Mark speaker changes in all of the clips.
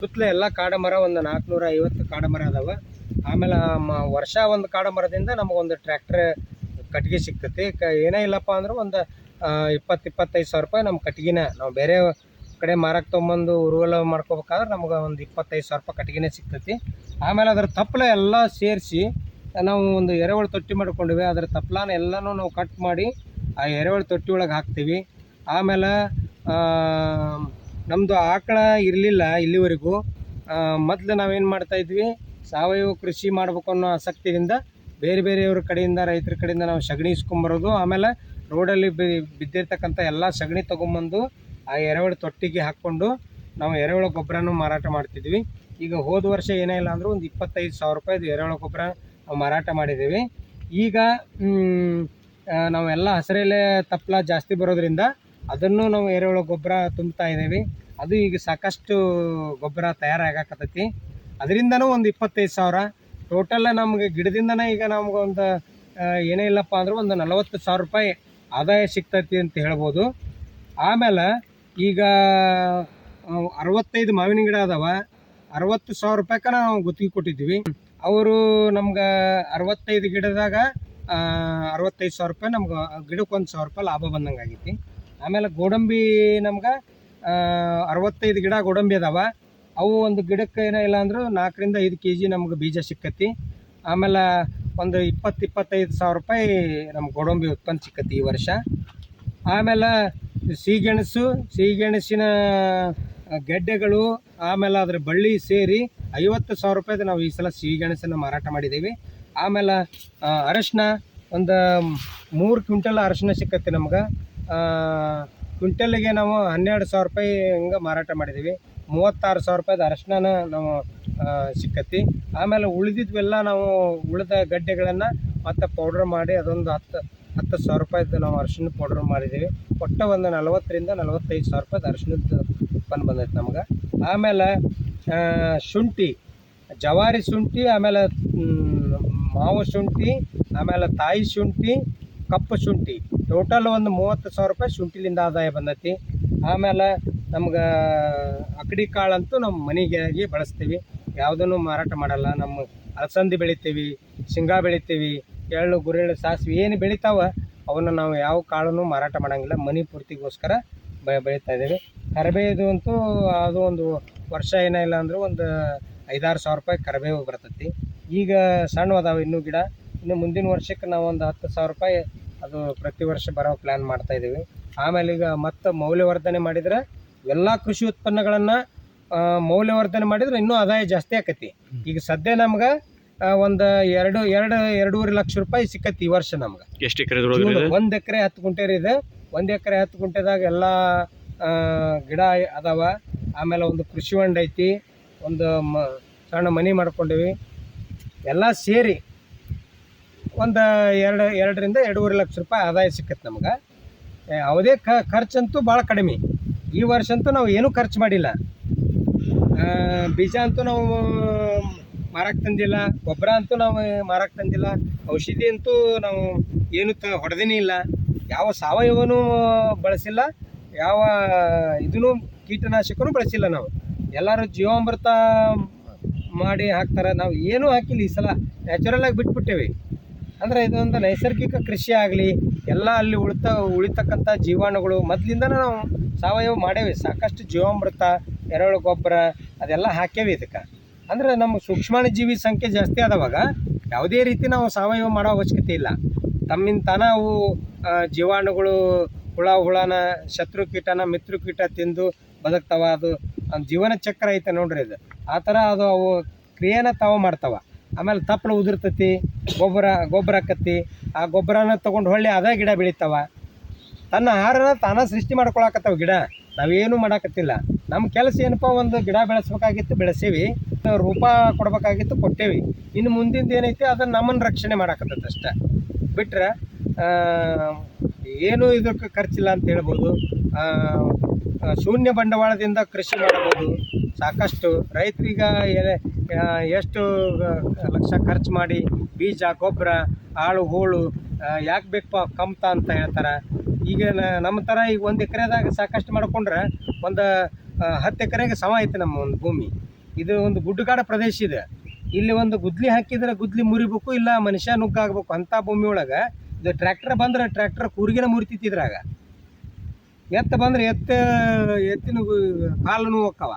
Speaker 1: ಸುತ್ತಲೂ ಎಲ್ಲ ಕಾಡ ಮರ ಒಂದು ನಾಲ್ಕುನೂರ ಐವತ್ತು ಕಾಡ ಮರ ಅದಾವ. ಆಮೇಲೆ ವರ್ಷ ಒಂದು ಕಾಡ ಮರದಿಂದ ನಮಗೊಂದು ಟ್ರ್ಯಾಕ್ಟರ್ ಕಟ್ಗೆ ಸಿಗ್ತೈತಿ. ಕ, ಏನೇ ಇಲ್ಲಪ್ಪ ಅಂದ್ರೆ ಒಂದು ಇಪ್ಪತ್ತು ಇಪ್ಪತ್ತೈದು ಸಾವಿರ ರೂಪಾಯಿ ನಮ್ಮ ಕಟ್ಟಿಗೆನ ನಾವು ಬೇರೆ ಕಡೆ ಮಾರಕ್ಕೆ ತೊಗೊಂಬಂದು ಉರುವಲ ಮಾಡ್ಕೋಬೇಕಾದ್ರೆ ನಮ್ಗೆ ಒಂದು ಇಪ್ಪತ್ತೈದು ಸಾವಿರ ರೂಪಾಯಿ ಕಟ್ಟಿಗೆನೇ ಸಿಗ್ತೈತಿ. ಆಮೇಲೆ ಅದ್ರ ತಪ್ಪಲ ಎಲ್ಲ ಸೇರಿಸಿ ನಾವು ಒಂದು ಎರೆಹುಳು ತೊಟ್ಟಿ ಮಾಡ್ಕೊಂಡಿವಿ. ಅದ್ರ ತಪ್ಪಲಾನ ಎಲ್ಲನೂ ನಾವು ಕಟ್ ಮಾಡಿ ಆ ಎರೆಹುಳು ತೊಟ್ಟಿ ಒಳಗೆ ಹಾಕ್ತೀವಿ. ಆಮೇಲೆ ನಮ್ಮದು ಆಕಳ ಇರಲಿಲ್ಲ ಇಲ್ಲಿವರೆಗೂ. ಮೊದಲು ನಾವೇನು ಮಾಡ್ತಾಯಿದ್ವಿ ಸಾವಯವ ಕೃಷಿ ಮಾಡ್ಬೇಕು ಅನ್ನೋ ಆಸಕ್ತಿಯಿಂದ ಬೇರೆ ಬೇರೆಯವ್ರ ಕಡೆಯಿಂದ, ರೈತರ ಕಡೆಯಿಂದ ನಾವು ಸಗಣಿ ಇಸ್ಕೊಂಬರೋದು. ಆಮೇಲೆ ರೋಡಲ್ಲಿ ಬಿದ್ದಿರ್ತಕ್ಕಂಥ ಎಲ್ಲ ಸಗಣಿ ತೊಗೊಂಬಂದು ಆ ಎರೆಹುಳು ತೊಟ್ಟಿಗೆ ಹಾಕ್ಕೊಂಡು ನಾವು ಎರೆಹುಳ ಗೊಬ್ಬರನೂ ಮಾರಾಟ ಮಾಡ್ತಿದ್ವಿ. ಈಗ ಹೋದ ವರ್ಷ ಏನೇ ಇಲ್ಲ ಅಂದರೂ ಒಂದು ಇಪ್ಪತ್ತೈದು ಸಾವಿರ ರೂಪಾಯಿದು ಎರೆಹುಳ ಗೊಬ್ಬರ ನಾವು ಮಾರಾಟ ಮಾಡಿದ್ದೀವಿ. ಈಗ ನಾವೆಲ್ಲ ಹಸಿರೆಲೆ ತಪ್ಪಲ ಜಾಸ್ತಿ ಬರೋದ್ರಿಂದ ಅದನ್ನು ನಾವು ಎರೆಹುಳ ಗೊಬ್ಬರ ತುಂಬ್ತಾ ಇದ್ದೀವಿ. ಅದು ಈಗ ಸಾಕಷ್ಟು ಗೊಬ್ಬರ ತಯಾರಾಗಕತ್ತೈತಿ. ಅದರಿಂದನೂ ಒಂದು ಇಪ್ಪತ್ತೈದು ಸಾವಿರ. ಟೋಟಲ್ ನಮಗೆ ಗಿಡದಿಂದನೇ ಈಗ ನಮಗೊಂದು ಏನೇ ಇಲ್ಲಪ್ಪ ಅಂದ್ರೆ ಒಂದು ನಲವತ್ತು ಸಾವಿರ ರೂಪಾಯಿ ಆದಾಯ ಸಿಗ್ತೈತಿ ಅಂತ ಹೇಳ್ಬೋದು. ಆಮೇಲೆ ಈಗ ಅರವತ್ತೈದು ಮಾವಿನ ಗಿಡ ಅದಾವ. ಅರವತ್ತು ಸಾವಿರ ರೂಪಾಯಿಕ ನಾವು ಗುತ್ತಿಗೆ ಕೊಟ್ಟಿದ್ದೀವಿ. ಅವರು ನಮ್ಗೆ ಅರವತ್ತೈದು ಗಿಡದಾಗ ಅರವತ್ತೈದು ಸಾವಿರ ರೂಪಾಯಿ ನಮ್ಗೆ ಗಿಡಕ್ಕೆ ಒಂದು ಸಾವಿರ ರೂಪಾಯಿ ಲಾಭ ಬಂದಂಗೆ ಆಗೈತಿ ಆಮೇಲೆ ಗೋಡಂಬಿ ನಮ್ಗೆ ಅರವತ್ತೈದು ಗಿಡ ಗೋಡಂಬಿ ಅದಾವ. ಅವು ಒಂದು ಗಿಡಕ್ಕೆ ಏನೋ ಇಲ್ಲ ಅಂದರೂ ನಾಲ್ಕರಿಂದ ಐದು ಕೆ ಜಿ ನಮ್ಗೆ ಬೀಜ ಸಿಕ್ಕತಿ. ಆಮೇಲೆ ಒಂದು ಇಪ್ಪತ್ತು ಇಪ್ಪತ್ತೈದು ಸಾವಿರ ರೂಪಾಯಿ ನಮ್ಮ ಗೋಡಂಬಿ ಉತ್ಪನ್ನ ಸಿಕ್ಕತಿ ಈ ವರ್ಷ. ಆಮೇಲೆ ಸಿಹಿಗೆಣಸು, ಸಿಹಿಗೆಣಸಿನ ಗೆಣಸಿನ ಗೆಡ್ಡೆಗಳು, ಆಮೇಲೆ ಅದ್ರ ಬಳ್ಳಿ ಸೇರಿ ಐವತ್ತು ಸಾವಿರ ರೂಪಾಯಿದು ನಾವು ಈ ಸಲ ಸಿಹಿಗೆಣಸನ್ನು ಮಾರಾಟ ಮಾಡಿದ್ದೀವಿ ಆಮೇಲೆ ಅರಶಿನ, ಒಂದು ಮೂರು ಕ್ವಿಂಟಲ್ ಅರಶಿನ ಸಿಕ್ಕತ್ತೆ ನಮ್ಗೆ. ಕ್ವಿಂಟಲ್ಗೆ ನಾವು ಹನ್ನೆರಡು ಸಾವಿರ ರೂಪಾಯಿ ಹಿಂಗೆ ಮಾರಾಟ ಮಾಡಿದ್ದೀವಿ ಮೂವತ್ತಾರು ಸಾವಿರ ರೂಪಾಯಿದು ಅರಶಿನ ನಾವು ಸಿಕ್ಕತ್ತಿ ಸಿಕ್ಕತಿ. ಆಮೇಲೆ ಉಳಿದಿದ್ವೆಲ್ಲ ನಾವು ಉಳಿದ ಗಡ್ಡೆಗಳನ್ನು ಮತ್ತೆ ಪೌಡ್ರ್ ಮಾಡಿ ಅದೊಂದು ಹತ್ತು ಹತ್ತು ಸಾವಿರ ರೂಪಾಯಿದು ನಾವು ಅರಶಿನ ಪೌಡ್ರ್ ಮಾಡಿದ್ದೀವಿ ಒಟ್ಟು ಒಂದು ನಲವತ್ತರಿಂದ ನಲವತ್ತೈದು ಸಾವಿರ ರೂಪಾಯಿದು ಅರಶಿನದ ಉತ್ಪನ್ನ ಬಂದೈತೆ ನಮ್ಗೆ. ಆಮೇಲೆ ಶುಂಠಿ, ಜವಾರಿ ಶುಂಠಿ, ಆಮೇಲೆ ಮಾವು ಶುಂಠಿ, ಆಮೇಲೆ ತಾಯಿ ಶುಂಠಿ, ಕಪ್ಪು ಶುಂಠಿ. ಟೋಟಲ್ ಒಂದು ಮೂವತ್ತು ಸಾವಿರ ರೂಪಾಯಿ ಶುಂಠಿಲಿಂದ ಆದಾಯ ಬಂದೈತಿ. ಆಮೇಲೆ ನಮ್ಗೆ ಅಕಡಿ ಕಾಳಂತೂ ನಮ್ಮ ಮನೆಗೆ ಬಳಸ್ತೀವಿ. ಯಾವುದನ್ನು ಮಾರಾಟ ಮಾಡಲ್ಲ. ನಮ್ಮ ಅಲಸಂದಿ ಬೆಳಿತೀವಿ, ಶೇಂಗಾ ಬೆಳಿತೀವಿ, ಎಳ್ಳು, ಗುರೆಳ್ಳು, ಸಾಸಿವೆ ಏನು ಬೆಳಿತಾವ ಅವನ್ನ ನಾವು ಯಾವ ಕಾಳನ್ನು ಮಾರಾಟ ಮಾಡೋಂಗಿಲ್ಲ. ಮನೆ ಪೂರ್ತಿಗೋಸ್ಕರ ಬ, ಬೆಳೀತಾ ಇದ್ದೀವಿ. ಕರಿಬೇವು ಅಂತೂ ಅದು ಒಂದು ವರ್ಷ ಏನಿಲ್ಲ ಅಂದರೂ ಒಂದು ಐದಾರು ಸಾವಿರ ರೂಪಾಯಿ ಕರಿಬೇವು ಬರ್ತೈತಿ. ಈಗ ಸಣ್ಣ ಅದಾವೆ ಇನ್ನೂ ಗಿಡ. ಇನ್ನು ಮುಂದಿನ ವರ್ಷಕ್ಕೆ ನಾವು ಒಂದು ಹತ್ತು ಸಾವಿರ ರೂಪಾಯಿ ಅದು ಪ್ರತಿ ವರ್ಷ ಬರೋ ಪ್ಲ್ಯಾನ್ ಮಾಡ್ತಾ ಇದ್ದೀವಿ ಆಮೇಲೆ ಈಗ ಮತ್ತೆ ಮೌಲ್ಯವರ್ಧನೆ ಮಾಡಿದರೆ ಎಲ್ಲ ಕೃಷಿ ಉತ್ಪನ್ನಗಳನ್ನು ಮೌಲ್ಯವರ್ಧನೆ ಮಾಡಿದ್ರೆ ಇನ್ನೂ ಆದಾಯ ಜಾಸ್ತಿ ಆಕತಿ. ಈಗ ಸದ್ಯ ನಮ್ಗೆ ಒಂದು ಎರಡು ಎರಡು ಎರಡೂವರೆ ಲಕ್ಷ ರೂಪಾಯಿ ಸಿಕ್ಕತಿ ಈ ವರ್ಷ ನಮ್ಗೆ.
Speaker 2: ಎಷ್ಟು ಎಕರೆ?
Speaker 1: ಒಂದು ಎಕರೆ ಹತ್ತು ಗುಂಟೆ ಇದೆ. ಒಂದು ಎಕರೆ ಹತ್ತು ಗುಂಟೆದಾಗ ಎಲ್ಲ ಗಿಡ ಅದಾವ. ಆಮೇಲೆ ಒಂದು ಕೃಷಿ ಹೊಂಡ ಐತಿ. ಒಂದು ಮ ಸಣ್ಣ ಮನೆ ಮಾಡ್ಕೊಂಡಿವಿ. ಎಲ್ಲ ಸೇರಿ ಒಂದು ಎರಡು, ಎರಡರಿಂದ ಎರಡೂವರೆ ಲಕ್ಷ ರೂಪಾಯಿ ಆದಾಯ ಸಿಕ್ಕತ್ತೆ ನಮ್ಗೆ. ಯಾವುದೇ ಕ, ಖರ್ಚಂತೂ ಭಾಳ ಕಡಿಮೆ. ಈ ವರ್ಷ ಅಂತೂ ನಾವು ಏನೂ ಖರ್ಚು ಮಾಡಿಲ್ಲ. ಬೀಜ ಅಂತೂ ನಾವು ಮಾರಕ್ಕೆ ತಂದಿಲ್ಲ, ಗೊಬ್ಬರ ಅಂತೂ ನಾವು ಮಾರಕ್ಕೆ ತಂದಿಲ್ಲ, ಔಷಧಿ ಅಂತೂ ನಾವು ಏನು ತ, ಹೊಡೆದೇನೇ ಇಲ್ಲ. ಯಾವ ಸಾವಯವನೂ ಬಳಸಿಲ್ಲ, ಯಾವ ಇದನ್ನು ಕೀಟನಾಶಕನೂ ಬಳಸಿಲ್ಲ ನಾವು. ಎಲ್ಲರೂ ಜೀವಾಮೃತ ಮಾಡಿ ಹಾಕ್ತಾರೆ, ನಾವು ಏನೂ ಹಾಕಿಲ್ಲ ಈ ಸಲ. ನ್ಯಾಚುರಲ್ ಆಗಿ ಬಿಟ್ಬಿಟ್ಟೇವಿ. ಅಂದರೆ ಇದೊಂದು ನೈಸರ್ಗಿಕ ಕೃಷಿ ಆಗಲಿ, ಎಲ್ಲ ಅಲ್ಲಿ ಉಳಿತ, ಉಳಿತಕ್ಕಂಥ ಜೀವಾಣುಗಳು ಮೊದಲಿಂದನೂ ನಾವು ಸಾವಯವ ಮಾಡೇವಿ. ಸಾಕಷ್ಟು ಜೀವಾಮೃತ ಎರಳು ಗೊಬ್ಬರ, ಅದೆಲ್ಲ ಹಾಕೇವಿ ಇದಕ್ಕೆ. ಅಂದರೆ ನಮ್ಮ ಸೂಕ್ಷ್ಮಾಣು ಜೀವಿ ಸಂಖ್ಯೆ ಜಾಸ್ತಿ ಆದವಾಗ ಯಾವುದೇ ರೀತಿ ನಾವು ಸಾವಯವ ಮಾಡೋ ಅವಶ್ಯಕತೆ ಇಲ್ಲ. ತಮ್ಮಿಂದ ತಾನ ಅವು ಜೀವಾಣುಗಳು ಹುಳ, ಹುಳನ, ಶತ್ರು ಕೀಟನ, ಮಿತ್ರ ಕೀಟ ತಿಂದು ಬದುಕ್ತಾವ. ಅದು ಜೀವನ ಚಕ್ರ ಐತೆ ನೋಡ್ರಿ ಇದು. ಆ ಥರ ಅದು ಅವು ಕ್ರಿಯೆನ ತಾವು ಮಾಡ್ತಾವ. ಆಮೇಲೆ ತಪ್ಪಲು ಉದುರ್ತತಿ, ಗೊಬ್ಬರ ಗೊಬ್ಬರ ಹಾಕತ್ತಿ ಆ ಗೊಬ್ಬರನ ತೊಗೊಂಡು ಹೊಳ್ಳಿ ಅದೇ ಗಿಡ ಬೆಳಿತಾವ. ತನ್ನ ಆಹಾರನ ತಾನ ಸೃಷ್ಟಿ ಮಾಡ್ಕೊಳಕತ್ತಾವ ಗಿಡ. ನಾವೇನು ಮಾಡಾಕತ್ತಿಲ್ಲ. ನಮ್ಮ ಕೆಲಸ ಏನಪ್ಪ, ಒಂದು ಗಿಡ ಬೆಳೆಸ್ಬೇಕಾಗಿತ್ತು ಬೆಳೆಸೀವಿ. ರೂಪ ಕೊಡ್ಬೇಕಾಗಿತ್ತು ಕೊಟ್ಟೇವಿ. ಇನ್ನು ಮುಂದಿಂದ ಏನೈತಿ ಅದನ್ನು ನಮ್ಮನ್ನು ರಕ್ಷಣೆ ಮಾಡಾಕತ್ತೈತೆ ಅಷ್ಟೆ. ಬಿಟ್ರೆ ಏನು ಇದಕ್ಕೆ ಖರ್ಚಿಲ್ಲ ಅಂತ ಹೇಳ್ಬೋದು. ಶೂನ್ಯ ಬಂಡವಾಳದಿಂದ ಕೃಷಿ ಮಾಡಬಹುದು ಸಾಕಷ್ಟು ರೈತರಿಗ ಏನೇ ಎಷ್ಟು ಲಕ್ಷ ಖರ್ಚು ಮಾಡಿ ಬೀಜ, ಗೊಬ್ಬರ ಆಳು ಹೂಳು ಯಾಕೆ ಬೇಕಪ್ಪ ಕಮ್ತ ಅಂತ ಹೇಳ್ತಾರೆ. ಈಗ ನಮ್ಮ ಥರ ಈಗ ಒಂದು ಎಕರೆದಾಗ ಸಾಕಷ್ಟು ಮಾಡ್ಕೊಂಡ್ರೆ ಒಂದು ಹತ್ತು ಎಕರೆಗೆ ಸಮ ಐತೆ ನಮ್ಮ ಒಂದು ಭೂಮಿ. ಇದು ಒಂದು ಗುಡ್ಡಗಾಡ ಪ್ರದೇಶ ಇದೆ. ಇಲ್ಲಿ ಒಂದು ಗುದ್ಲಿ ಹಾಕಿದ್ರೆ ಗುದ್ಲಿ ಮುರಿಬೇಕು, ಇಲ್ಲ ಮನುಷ್ಯ ನುಗ್ಗಾಗಬೇಕು ಅಂಥ ಭೂಮಿ ಒಳಗೆ ಇದು ಟ್ರ್ಯಾಕ್ಟರ್ ಬಂದ್ರೆ ಟ್ರ್ಯಾಕ್ಟರ್ ಕೂರ್ಗಿನ ಇದ್ರಾಗ. ಎತ್ತ ಬಂದ್ರೆ ಎತ್ತ, ಎತ್ತಿನ ಕಾಲು ಹೋಕ್ಕವ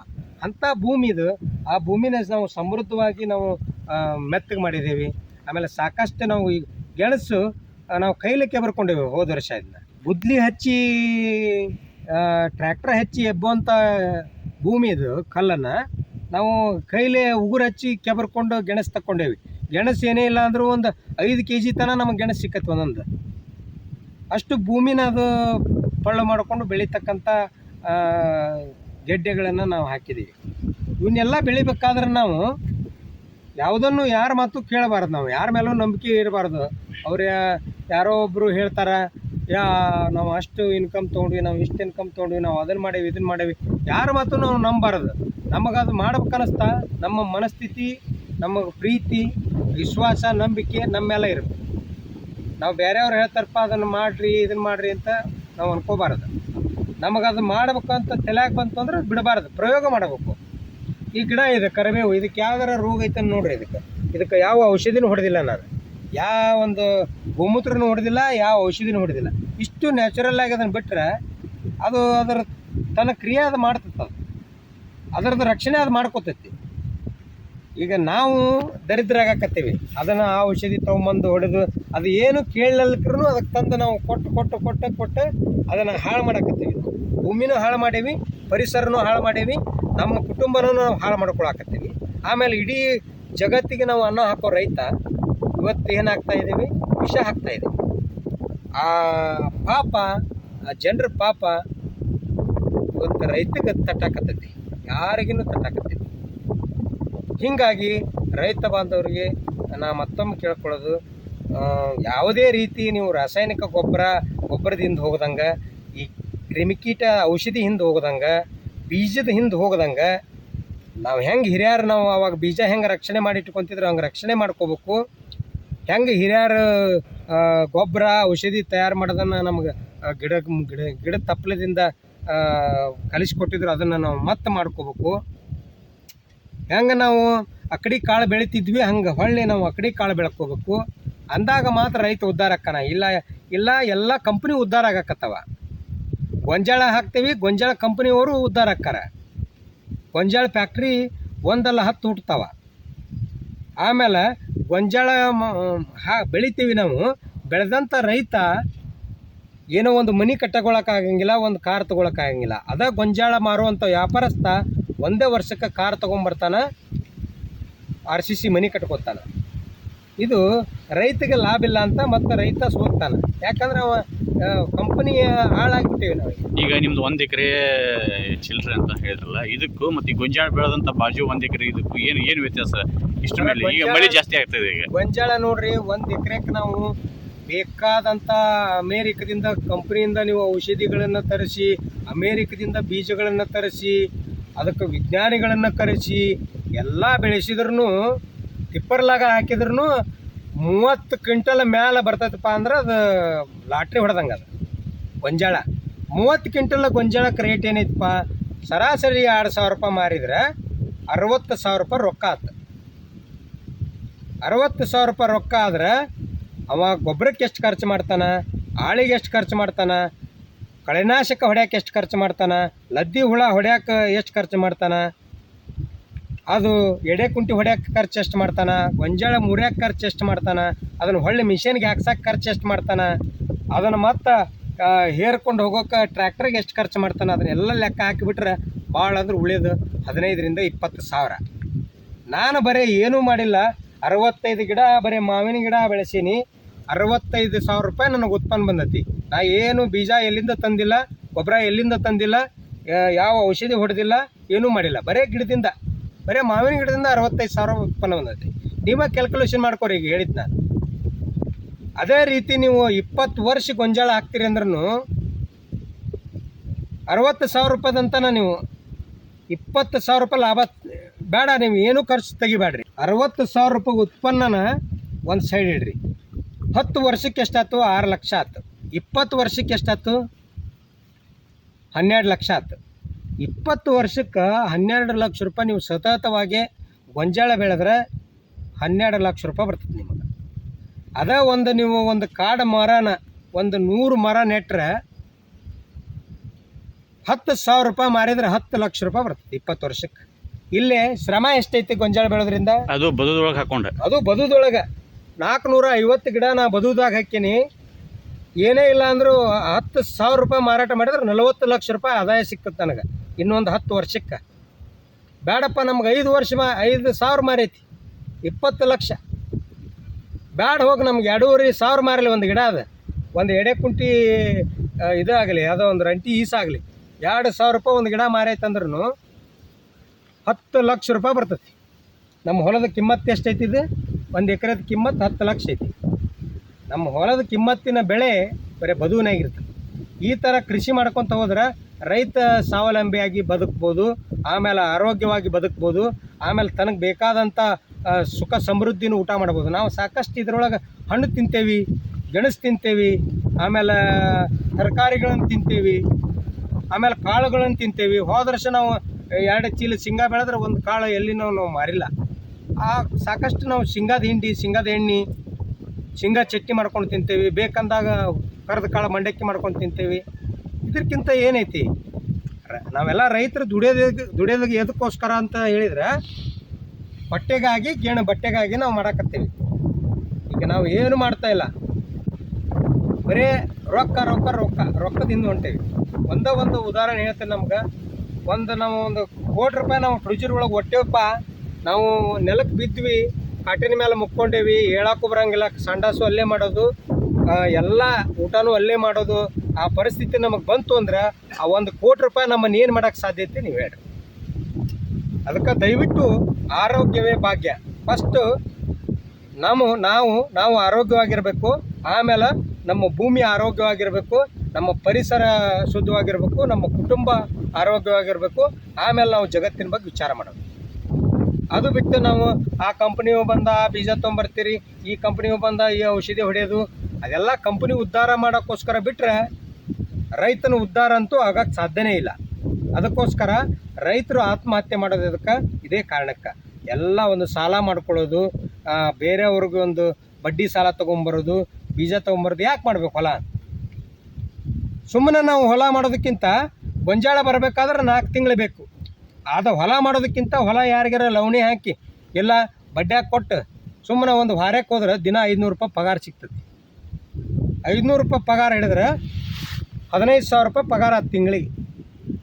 Speaker 1: ಅಂಥ ಭೂಮಿ ಇದು. ಆ ಭೂಮಿನ ನಾವು ಸಮೃದ್ಧವಾಗಿ ನಾವು ಮೆತ್ತಗೆ ಮಾಡಿದ್ದೀವಿ. ಆಮೇಲೆ ಸಾಕಷ್ಟು ನಾವು ಈ ಗೆಣಸು ನಾವು ಕೈಲಕ್ಕೆ ಬರ್ಕೊಂಡಿವಿ ಹೋದ ವರ್ಷ ಇದನ್ನ ಬುದ್ಲಿ ಹಚ್ಚಿ ಟ್ರ್ಯಾಕ್ಟರ್ ಹಚ್ಚಿ ಎಬ್ಬುವಂಥ ಭೂಮಿ ಇದು, ಕಲ್ಲನ್ನು. ನಾವು ಕೈಲೇ ಉಗುರು ಹಚ್ಚಿ ಕೆಬರ್ಕೊಂಡು ಗೆಣಸು ತಕ್ಕೊಂಡೇವಿ. ಗೆಣಸು ಏನೇ ಇಲ್ಲ ಅಂದರೂ ಒಂದು ಐದು ಕೆ ಜಿ ತನ ನಮಗೆ ಗೆಣಸು ಸಿಕ್ಕತ್ತೆ ಒಂದೊಂದು. ಅಷ್ಟು ಭೂಮಿನ ಅದು ಪಳ್ಳ ಮಾಡಿಕೊಂಡು ಬೆಳೀತಕ್ಕಂಥ ಗೆಡ್ಡೆಗಳನ್ನು ನಾವು ಹಾಕಿದ್ದೀವಿ ಇವನ್ನೆಲ್ಲ ಬೆಳಿಬೇಕಾದ್ರೆ ನಾವು ಯಾವುದನ್ನು ಯಾರ ಮಾತು ಕೇಳಬಾರ್ದು ನಾವು. ಯಾರ ಮೇಲೂ ನಂಬಿಕೆ ಇರಬಾರ್ದು. ಅವ್ರು ಯಾರೋ ಒಬ್ಬರು ಹೇಳ್ತಾರೆ, ಯಾ, ನಾವು ಅಷ್ಟು ಇನ್ಕಮ್ ತೊಗೊಂಡ್ವಿ, ನಾವು ಇಷ್ಟು ಇನ್ಕಮ್ ತೊಗೊಂಡ್ವಿ, ನಾವು ಅದನ್ನು ಮಾಡೇವಿ ಇದನ್ನು ಮಾಡೇವಿ. ಯಾರ ಮಾತು ನಾವು ನಂಬಾರ್ದು ನಮಗದು ಅದು ಮಾಡ್ಬೇಕು ಅನ್ನಿಸ್ತಾ ನಮ್ಮ ಮನಸ್ಥಿತಿ, ನಮ್ಮ ಪ್ರೀತಿ, ವಿಶ್ವಾಸ, ನಂಬಿಕೆ ನಮ್ಮೆಲ್ಲ ಮೇಲೆ ಇರುತ್ತೆ. ನಾವು ಬೇರೆಯವ್ರು ಹೇಳ್ತಾರಪ್ಪ, ಅದನ್ನು ಮಾಡ್ರಿ ಇದನ್ನು ಮಾಡ್ರಿ ಅಂತ ನಾವು ಅನ್ಕೋಬಾರ್ದು. ನಮಗೆ ಅದು ಮಾಡ್ಬೇಕಂತ ತಲೆಯಾಗ ಬಂತು ಅಂದ್ರೆ ಬಿಡಬಾರ್ದು. ಪ್ರಯೋಗ ಮಾಡಬೇಕು. ಈ ಗಿಡ ಇದೆ ಕರಿಬೇವು ಇದಕ್ಕೆ ಯಾವ್ದಾರ ರೋಗ ಐತೆ ನೋಡ್ರಿ ಇದಕ್ಕೆ. ಇದಕ್ಕೆ ಯಾವ ಔಷಧಿನೂ ಹೊಡೆದಿಲ್ಲ ನಾನು. ಯಾವ ಒಂದು ಗೋಮೂತ್ರನೂ ಹೊಡೆದಿಲ್ಲ, ಯಾವ ಔಷಧಿನೂ ಹೊಡೆದಿಲ್ಲ. ಇಷ್ಟು ನ್ಯಾಚುರಲ್ ಆಗಿ ಅದನ್ನು ಬಿಟ್ಟರೆ ಅದು ಅದರ ತನ್ನ ಕ್ರಿಯೆ ಅದು ಮಾಡ್ತದೆ ಅದು. ಅದರದ್ದು ರಕ್ಷಣೆ ಅದು ಮಾಡ್ಕೋತೈತಿ. ಈಗ ನಾವು ದರಿದ್ರ ಆಗಾಕತ್ತೀವಿ ಅದನ್ನು ಆ ಔಷಧಿ ತೊಗೊಂಬಂದು ಹೊಡೆದು ಅದು ಏನು ಕೇಳಲ್ಕ್ರೂ ಅದಕ್ಕೆ ತಂದು ನಾವು ಕೊಟ್ಟು ಕೊಟ್ಟು ಕೊಟ್ಟು ಕೊಟ್ಟು ಅದನ್ನು ಹಾಳು ಮಾಡಕತ್ತೀವಿ. ಭೂಮಿನೂ ಹಾಳು ಮಾಡೇವಿ, ಪರಿಸರನೂ ಹಾಳು ಮಾಡೇವಿ, ನಮ್ಮ ಕುಟುಂಬನೂ ನಾವು ಹಾಳು ಮಾಡ್ಕೊಳಕತ್ತೀವಿ. ಆಮೇಲೆ ಇಡೀ ಜಗತ್ತಿಗೆ ನಾವು ಅನ್ನ ಹಾಕೋ ರೈತ ಇವತ್ತು ಏನಾಗ್ತಾ ಇದ್ದೀವಿ ವಿಷ ಹಾಕ್ತಾ ಇದ್ದೀವಿ ಆ ಪಾಪ, ಆ ಜನರ ಪಾಪ ಇವತ್ತು ರೈತಗೆ ತಟ್ಟಾಕತ್ತೈತಿ. ಯಾರಿಗೂ ತಟ್ಟಾಕತ್ತೈತಿ ಹೀಗಾಗಿ ರೈತ ಬಾಂಧವರಿಗೆ ನಾ ಮತ್ತೊಮ್ಮೆ ಕೇಳ್ಕೊಳ್ಳೋದು ಯಾವುದೇ ರೀತಿ ನೀವು ರಾಸಾಯನಿಕ ಗೊಬ್ಬರ, ಗೊಬ್ಬರದಿಂದ ಹೋಗದಂಗೆ ಈ ಕ್ರಿಮಿಕೀಟ ಔಷಧಿ ಹಿಂದೆ ಹೋಗದಂಗೆ, ಬೀಜದ ಹಿಂದೆ ಹೋಗದಂಗೆ, ನಾವು ಹೆಂಗೆ ಹಿರಿಯರು ನಾವು ಅವಾಗ ಬೀಜ ಹೆಂಗೆ ರಕ್ಷಣೆ ಮಾಡಿ ಇಟ್ಕೊಂತಿದ್ರು ಹಂಗೆ ರಕ್ಷಣೆ ಮಾಡ್ಕೋಬೇಕು. ಹೆಂಗೆ ಹಿರಿಯರು ಗೊಬ್ಬರ ಔಷಧಿ ತಯಾರು ಮಾಡೋದನ್ನು ನಮ್ಗೆ ಗಿಡ ಗಿಡ ಗಿಡ, ಗಿಡದ ತಪ್ಪಲದಿಂದ ಕಲಿಸ್ಕೊಟ್ಟಿದ್ರು ಅದನ್ನು ನಾವು ಮತ್ತೆ ಮಾಡ್ಕೋಬೇಕು. ಹೆಂಗೆ ನಾವು ಅಕಡಿ ಕಾಳು ಬೆಳಿತಿದ್ವಿ, ಹಂಗೆ ಹೊಳ್ಳಿ ನಾವು ಅಕಡಿ ಕಾಳು ಬೆಳ್ಕೋಬೇಕು. ಅಂದಾಗ ಮಾತ್ರ ರೈತ ಉದ್ಧಾರ ಆಕ್ಕನ ಇಲ್ಲ ಇಲ್ಲ, ಎಲ್ಲ ಕಂಪ್ನಿ ಉದ್ಧಾರ ಆಗಕತ್ತವ. ಗೊಂಜಾಳ ಹಾಕ್ತೀವಿ, ಗೊಂಜಾಳ ಕಂಪ್ನಿಯವರು ಉದ್ಧಾರ ಹಾಕ್ತಾರೆ ಗೊಂಜಾಳ ಫ್ಯಾಕ್ಟ್ರಿ ಒಂದಲ್ಲ ಹತ್ತು ಹುಟ್ತಾವ. ಆಮೇಲೆ ಗೊಂಜಾಳ ಹಾ, ಬೆಳಿತೀವಿ ನಾವು. ಬೆಳೆದಂಥ ರೈತ ಏನೋ ಒಂದು ಮನೆ ಕಟ್ಟಗೊಳಕ್ಕಾಗಂಗಿಲ್ಲ ಒಂದು ಕಾರ್ ತೊಗೊಳಕ್ಕಾಗಂಗಿಲ್ಲ ಅದ ಗೊಂಜಾಳ ಮಾರುವಂಥ ವ್ಯಾಪಾರಸ್ಥ ಒಂದೇ ವರ್ಷಕ್ಕೆ ಕಾರ್ ತೊಗೊಂಬರ್ತಾನೆ ಆರ್ ಸಿ ಸಿ ಮನೆ ಕಟ್ಕೊತಾನೆ. ಇದು ರೈತಗೆ ಲಾಭ ಇಲ್ಲ ಅಂತ ಮತ್ತೆ ರೈತ ಸೋಗ್ತಾನೆ ಯಾಕಂದ್ರೆ ಅವ ಕಂಪನಿ ಹಾಳಾಗ್ಬಿಟ್ಟಿವಿ ನಾವು.
Speaker 2: ಈಗ ನಿಮ್ದು ಒಂದ್ ಎಕರೆ ಚಿಲ್ಲರೆ ಅಂತ ಹೇಳಿದ್ರಲ್ಲ ಇದಕ್ಕೂ ಮತ್ತೆ ಈ ಗೊಂಜಾಳ ಬೆಳೆದಂತ ಬಾಜು ಒಂದ್ ಎಕರೆ ಇದಕ್ಕೂ ಏನು ಏನು ವ್ಯತ್ಯಾಸ? ಇಷ್ಟ ಮೇಲೆ ಈಗ ಮಳೆ ಜಾಸ್ತಿ ಆಗ್ತದೆ ಈಗ.
Speaker 1: ಗೊಂಜಾಳ ನೋಡ್ರಿ ಒಂದ್ ಎಕರೆಗೆ ನಾವು ಬೇಕಾದಂತ ಅಮೇರಿಕದಿಂದ ಕಂಪನಿಯಿಂದ ನೀವು ಔಷಧಿಗಳನ್ನು ತರಿಸಿ ಅಮೇರಿಕದಿಂದ ಬೀಜಗಳನ್ನು ತರಿಸಿ ಅದಕ್ಕೆ ವಿಜ್ಞಾನಿಗಳನ್ನು ಕರೆಸಿ ಎಲ್ಲ ಬೆಳೆಸಿದ್ರು ಟಿಪ್ಪರ್ಲಾಗ ಹಾಕಿದ್ರು ಮೂವತ್ತು ಕ್ವಿಂಟಲ್ ಮ್ಯಾಲೆ ಬರ್ತೈತಪ್ಪ ಅಂದ್ರೆ ಅದು ಲಾಟ್ರಿ ಹೊಡೆದಂಗೆ ಅದು. ಗೊಂಜಾಳ. ಮೂವತ್ತು ಕ್ವಿಂಟಲ್ ಗೊಂಜಾಳಕ್ಕೆ ರೇಟ್ ಏನೈತಪ್ಪ? ಸರಾಸರಿ ಎರಡು ಸಾವಿರ ರೂಪಾಯಿ ಮಾರಿದ್ರೆ ಅರವತ್ತು ಸಾವಿರ ರೂಪಾಯಿ ರೊಕ್ಕ ಆತ. ಅರವತ್ತು ಸಾವಿರ ರೂಪಾಯಿ ರೊಕ್ಕ ಆದ್ರೆ ಅವ ಗೊಬ್ಬರಕ್ಕೆ ಎಷ್ಟು ಖರ್ಚು ಮಾಡ್ತಾನೆ? ಆಳಿಗೆ ಎಷ್ಟು ಖರ್ಚು ಮಾಡ್ತಾನೆ? ಕಳೆನಾಶಕ ಹೊಡ್ಯಕ್ಕೆ ಎಷ್ಟು ಖರ್ಚು ಮಾಡ್ತಾನೆ? ಲದ್ದಿ ಹುಳ ಹೊಡ್ಯಾಕೆ ಎಷ್ಟು ಖರ್ಚು ಮಾಡ್ತಾನೆ? ಅದು ಎಡೆ ಕುಂಟಿ ಹೊಡೆಯಕ್ಕೆ ಖರ್ಚು ಎಷ್ಟು ಮಾಡ್ತಾನೆ, ಗೊಂಜಾಳ ಮುರಿಯಕ್ಕೆ ಖರ್ಚು ಎಷ್ಟು ಮಾಡ್ತಾನೆ, ಅದನ್ನು ಹೊಳ್ಳಿ ಮಿಷನ್ಗೆ ಹಾಕ್ಸಕ್ಕೆ ಖರ್ಚು ಎಷ್ಟು ಮಾಡ್ತಾನೆ, ಅದನ್ನು ಮತ್ತೆ ಹೇರ್ಕೊಂಡು ಹೋಗೋಕೆ ಟ್ರ್ಯಾಕ್ಟರ್ಗೆ ಎಷ್ಟು ಖರ್ಚು ಮಾಡ್ತಾನೆ ಅದನ್ನೆಲ್ಲ ಲೆಕ್ಕ ಹಾಕಿಬಿಟ್ರೆ ಭಾಳ ಅಂದ್ರೆ ಉಳಿಯೋದು ಹದಿನೈದರಿಂದ ಇಪ್ಪತ್ತು ಸಾವಿರ. ನಾನು ಬರೀ ಏನೂ ಮಾಡಿಲ್ಲ, ಅರವತ್ತೈದು ಗಿಡ ಬರೀ ಮಾವಿನ ಗಿಡ ಬೆಳೆಸೀನಿ, ಅರವತ್ತೈದು ಸಾವಿರ ರೂಪಾಯಿ ನನಗೆ ಉತ್ಪನ್ನ ಬಂದತಿ. ನಾ ಏನು ಬೀಜ ಎಲ್ಲಿಂದ ತಂದಿಲ್ಲ, ಗೊಬ್ಬರ ಎಲ್ಲಿಂದ ತಂದಿಲ್ಲ ಯಾವ ಔಷಧಿ ಹೊಡೆದಿಲ್ಲ, ಏನೂ ಮಾಡಿಲ್ಲ. ಬರೀ ಗಿಡದಿಂದ. ಬರೀ ಮಾವಿನ ಗಿಡದಿಂದ ಅರವತ್ತೈದು ಸಾವಿರ ಉತ್ಪನ್ನ ಬಂದೈತಿ. ನೀವೇ ಕ್ಯಾಲ್ಕುಲೇಷನ್ ಮಾಡ್ಕೊರಿ ಈಗ ಹೇಳಿದ್ದು ನಾನು ಅದೇ ರೀತಿ ನೀವು ಇಪ್ಪತ್ತು ವರ್ಷ ಗೊಂಜಾಳ ಹಾಕ್ತೀರಿ ಅಂದ್ರೂ ಅರವತ್ತು ಸಾವಿರ ರೂಪಾಯಿದಂತನ ನೀವು ಇಪ್ಪತ್ತು ಸಾವಿರ ರೂಪಾಯಿ ಲಾಭ ಬೇಡ, ನೀವು ಏನೂ ಖರ್ಚು ತೆಗಿಬೇಡ್ರಿ. ಅರವತ್ತು ಸಾವಿರ ರೂಪಾಯಿ ಉತ್ಪನ್ನನ ಒಂದು ಸೈಡ್ ಇಡ್ರಿ. ಹತ್ತು ವರ್ಷಕ್ಕೆ ಎಷ್ಟಾಯ್ತು? ಆರು ಲಕ್ಷ ಆಯ್ತು. ಇಪ್ಪತ್ತು ವರ್ಷಕ್ಕೆ ಎಷ್ಟಾಯ್ತು? ಹನ್ನೆರಡು ಲಕ್ಷ ಆಯ್ತು. ಇಪ್ಪತ್ತು ವರ್ಷಕ್ಕೆ ಹನ್ನೆರಡು ಲಕ್ಷ ರೂಪಾಯಿ ನೀವು ಸತತವಾಗಿ ಗೊಂಜಾಳ ಬೆಳೆದ್ರೆ ಹನ್ನೆರಡು ಲಕ್ಷ ರೂಪಾಯಿ ಬರ್ತದೆ ನಿಮಗೆ. ಅದೇ ಒಂದು ನೀವು ಒಂದು ಕಾಡು ಮರನ ಒಂದು ನೂರು ಮರ ನೆಟ್ಟರೆ ಹತ್ತು ಸಾವಿರ ರೂಪಾಯಿ ಮಾರಿದ್ರೆ ಹತ್ತು ಲಕ್ಷ ರೂಪಾಯಿ ಬರ್ತದೆ ಇಪ್ಪತ್ತು ವರ್ಷಕ್ಕೆ. ಇಲ್ಲಿ ಶ್ರಮ ಎಷ್ಟೈತಿ ಗೊಂಜಾಳ ಬೆಳೆದ್ರಿಂದ?
Speaker 2: ಅದು ಬದುದೊಳಗೆ ಹಾಕೊಂಡೆ.
Speaker 1: ಅದು ಬದುದೊಳಗೆ ನಾಲ್ಕುನೂರ ಐವತ್ತು ಗಿಡ ನಾ ಬದುದಾಗ ಹಾಕೀನಿ ಏನೇ ಇಲ್ಲ ಅಂದರೂ ಹತ್ತು ಸಾವಿರ ರೂಪಾಯಿ ಮಾರಾಟ ಮಾಡಿದ್ರೆ ನಲವತ್ತು ಲಕ್ಷ ರೂಪಾಯಿ ಆದಾಯ ಸಿಕ್ತದೆ ನನಗೆ. ಇನ್ನೊಂದು ಹತ್ತು ವರ್ಷಕ್ಕೆ. ಬೇಡಪ್ಪ ನಮ್ಗೆ ಐದು ವರ್ಷ ಮಾ, ಐದು ಸಾವಿರ ಮಾರೈತಿ. ಇಪ್ಪತ್ತು ಲಕ್ಷ. ಬ್ಯಾಡ ಹೋಗಿ ನಮ್ಗೆ ಎರಡೂವರೆ ಸಾವಿರ ಮಾರಲಿ ಒಂದು ಗಿಡ ಅದು. ಒಂದು ಎಡೆ ಕುಂಟಿ ಇದಾಗಲಿ ಯಾವುದೋ ಒಂದು ರಂಟಿ ಈಸಾಗಲಿ ಎರಡು ಸಾವಿರ ರೂಪಾಯಿ ಒಂದು ಗಿಡ ಮಾರೈತಂದ್ರೂ ಹತ್ತು ಲಕ್ಷ ರೂಪಾಯಿ ಬರ್ತೈತಿ. ನಮ್ಮ ಹೊಲದ ಕಿಮ್ಮತ್ತು ಎಷ್ಟೈತಿ ಇದು? ಒಂದು ಎಕರೆದ ಕಿಮ್ಮತ್ತು ಹತ್ತು ಲಕ್ಷ ಐತಿ. ನಮ್ಮ ಹೊಲದ ಕಿಮ್ಮತ್ತಿನ ಬೆಳೆ ಬರೀ ಬದುವಿನಾಗಿರ್ತದೆ ಈ ಥರ ಕೃಷಿ ಮಾಡ್ಕೊತ ಹೋದ್ರೆ ರೈತ ಸ್ವಾವಲಂಬಿಯಾಗಿ ಬದುಕ್ಬೋದು, ಆಮೇಲೆ ಆರೋಗ್ಯವಾಗಿ ಬದುಕ್ಬೋದು, ಆಮೇಲೆ ತನಗೆ ಬೇಕಾದಂಥ ಸುಖ ಸಮೃದ್ಧಿನೂ ಊಟ ಮಾಡ್ಬೋದು. ನಾವು ಸಾಕಷ್ಟು ಇದರೊಳಗೆ ಹಣ್ಣು ತಿಂತೇವಿ, ಗೆಣಸು ತಿಂತೇವೆ, ಆಮೇಲೆ ತರಕಾರಿಗಳನ್ನು ತಿಂತೇವೆ, ಆಮೇಲೆ ಕಾಳುಗಳನ್ನು ತಿಂತೇವಿ. ಹೋದ್ರೆ ವರ್ಷ ನಾವು ಎರಡು ಚೀಲ ಶೇಂಗಾ ಬೆಳೆದ್ರೆ ಒಂದು ಕಾಳು ಎಲ್ಲಿ ನಾವು ನಾವು ಮಾರಿಲ್ಲ. ಆ, ಸಾಕಷ್ಟು ನಾವು ಶೇಂಗಾದ ಹಿಂಡಿ, ಶೇಂಗಾದ ಎಣ್ಣೆ, ಶೇಂಗಾ ಚಟ್ನಿ ಮಾಡ್ಕೊಂಡು ತಿಂತೇವೆ. ಬೇಕಂದಾಗ ಕರೆದ ಕಾಳು ಮಂಡಕ್ಕಿ ಮಾಡ್ಕೊಂಡು ತಿಂತೀವಿ. ಇದಕ್ಕಿಂತ ಏನೈತಿ? ನಾವೆಲ್ಲ ರೈತರು ದುಡಿಯೋದ, ದುಡಿಯೋದಕ್ಕೆ ಎದಕ್ಕೋಸ್ಕರ ಅಂತ ಹೇಳಿದ್ರೆ, ಬಟ್ಟೆಗಾಗಿ, ಗೇಣು ಬಟ್ಟೆಗಾಗಿ ನಾವು ಮಾಡಾಕತ್ತೀವಿ. ಈಗ ನಾವು ಏನು ಮಾಡ್ತಾ ಇಲ್ಲ. ಬರೇ ರೊಕ್ಕ ರೊಕ್ಕ ರೊಕ್ಕ, ರೊಕ್ಕದಿಂದ ಹೊಂಟೇವಿ. ಒಂದೇ ಒಂದು ಉದಾಹರಣೆ ಹೇಳ್ತೀನಿ ನಮ್ಗೆ. ಒಂದು ನಾವು ಒಂದು ಕೋಟಿ ರೂಪಾಯಿ ನಾವು ಫ್ರಿಜರ್ ಒಳಗೆ ಹೊಟ್ಟೆವಪ್ಪ ನಾವು ನೆಲಕ್ಕೆ ಬಿದ್ವಿ, ಕಾಟಿನ ಮೇಲೆ ಮುಕ್ಕೊಂಡೇವಿ, ಹೇಳಕ್ಕೂ ಬರಂಗಿಲ್ಲ, ಸಂಡಾಸು ಅಲ್ಲೇ ಮಾಡೋದು. ಎಲ್ಲ ಊಟನೂ ಅಲ್ಲೇ ಮಾಡೋದು, ಆ ಪರಿಸ್ಥಿತಿ ನಮಗೆ ಬಂತು ಅಂದ್ರೆ ಆ ಒಂದು ಕೋಟಿ ರೂಪಾಯಿ ನಮ್ಮನ್ನು ಏನು ಮಾಡೋಕ್ಕೆ ಸಾಧ್ಯತೆ ನೀವು ಹೇಳ್ರಿ. ಅದಕ್ಕೆ ದಯವಿಟ್ಟು ಆರೋಗ್ಯವೇ ಭಾಗ್ಯ. ಫಸ್ಟು ನಾವು ನಾವು ನಾವು ಆರೋಗ್ಯವಾಗಿರಬೇಕು, ಆಮೇಲೆ ನಮ್ಮ ಭೂಮಿ ಆರೋಗ್ಯವಾಗಿರಬೇಕು, ನಮ್ಮ ಪರಿಸರ ಶುದ್ಧವಾಗಿರಬೇಕು, ನಮ್ಮ ಕುಟುಂಬ ಆರೋಗ್ಯವಾಗಿರಬೇಕು, ಆಮೇಲೆ ನಾವು ಜಗತ್ತಿನ ಬಗ್ಗೆ ವಿಚಾರ ಮಾಡೋದು. ಅದು ಬಿಟ್ಟು ನಾವು ಆ ಕಂಪ್ನಿಯು ಬಂದ, ಬೀಜ ತೊಗೊಂಬರ್ತೀರಿ, ಈ ಕಂಪ್ನಿಯು ಬಂದ, ಈ ಔಷಧಿ ಹೊಡೆಯೋದು ಅದೆಲ್ಲ ಕಂಪ್ನಿ ಉದ್ಧಾರ ಮಾಡೋಕ್ಕೋಸ್ಕರ ಬಿಟ್ಟರೆ ರೈತನ ಉದ್ಧಾರ ಅಂತೂ ಆಗಕ್ಕೆ ಸಾಧ್ಯನೇ ಇಲ್ಲ. ಅದಕ್ಕೋಸ್ಕರ ರೈತರು ಆತ್ಮಹತ್ಯೆ ಮಾಡೋದು ಅದಕ್ಕೆ ಇದೇ ಕಾರಣಕ್ಕೆ. ಎಲ್ಲ ಒಂದು ಸಾಲ ಮಾಡ್ಕೊಳ್ಳೋದು ಬೇರೆಯವ್ರಿಗೆ ಒಂದು ಬಡ್ಡಿ ಸಾಲ ತೊಗೊಂಬರೋದು, ಬೀಜ ತೊಗೊಂಬರೋದು ಯಾಕೆ ಮಾಡಬೇಕು ಹೊಲ? ಸುಮ್ಮನೆ ನಾವು ಹೊಲ ಮಾಡೋದಕ್ಕಿಂತ ಗೊಂಜಾಳ ಬರಬೇಕಾದ್ರೆ ನಾಲ್ಕು ತಿಂಗಳು ಬೇಕು. ಆದ ಹೊಲ ಮಾಡೋದಕ್ಕಿಂತ ಹೊಲ ಯಾರಿಗಾರ ಲವಣಿ ಹಾಕಿ ಎಲ್ಲ ಬಡ್ಡಿ ಹಾಕಿ ಕೊಟ್ಟು ಸುಮ್ಮನೆ ಒಂದು ವಾರಕ್ಕೆ ಹೋದ್ರೆ ದಿನ ಐದುನೂರು ರೂಪಾಯಿ ಪಗಾರ ಸಿಗ್ತದೆ. ಐದುನೂರು ರೂಪಾಯಿ ಪಗಾರ ಹಿಡಿದ್ರೆ ಹದಿನೈದು ಸಾವಿರ ರೂಪಾಯಿ ಪಗಾರ ಆತು ತಿಂಗಳಿಗೆ.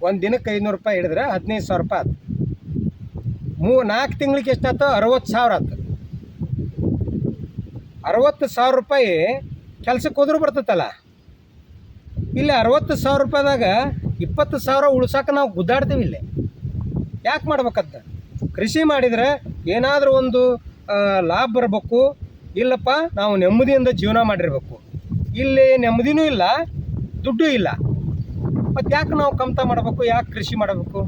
Speaker 1: ಒಂದು ದಿನಕ್ಕೆ ಐದುನೂರು ರೂಪಾಯಿ ಹಿಡಿದ್ರೆ ಹದಿನೈದು ಸಾವಿರ ರೂಪಾಯಿ ಆತು. ಮೂ, ನಾಲ್ಕು ತಿಂಗಳಿಗೆ ಎಷ್ಟಾಯ್ತು ಅರವತ್ತು ಸಾವಿರ ಆತು. ಅರವತ್ತು ಸಾವಿರ ರೂಪಾಯಿ ಕೆಲ್ಸಕ್ಕೆ ಹೋದ್ರೂ ಬರ್ತೈತಲ್ಲ. ಇಲ್ಲಿ ಅರವತ್ತು ಸಾವಿರ ರೂಪಾಯಿದಾಗ ಇಪ್ಪತ್ತು ಸಾವಿರ ಉಳ್ಸಾಕ ನಾವು ಗುದ್ದಾಡ್ತೀವಿ ಇಲ್ಲಿ. ಯಾಕೆ ಮಾಡ್ಬೇಕಂತ? ಕೃಷಿ ಮಾಡಿದರೆ ಏನಾದರೂ ಒಂದು ಲಾಭ ಬರಬೇಕು. ಇಲ್ಲಪ್ಪ, ನಾವು ನೆಮ್ಮದಿಯಿಂದ ಜೀವನ ಮಾಡಿರ್ಬೇಕು. ಇಲ್ಲಿ ನೆಮ್ಮದಿನೂ ಇಲ್ಲ, ದುಡ್ಡು ಇಲ್ಲ. ಮತ್ತು ಯಾಕೆ ನಾವು ಕಮತ ಮಾಡಬೇಕು, ಯಾಕೆ ಕೃಷಿ ಮಾಡಬೇಕು?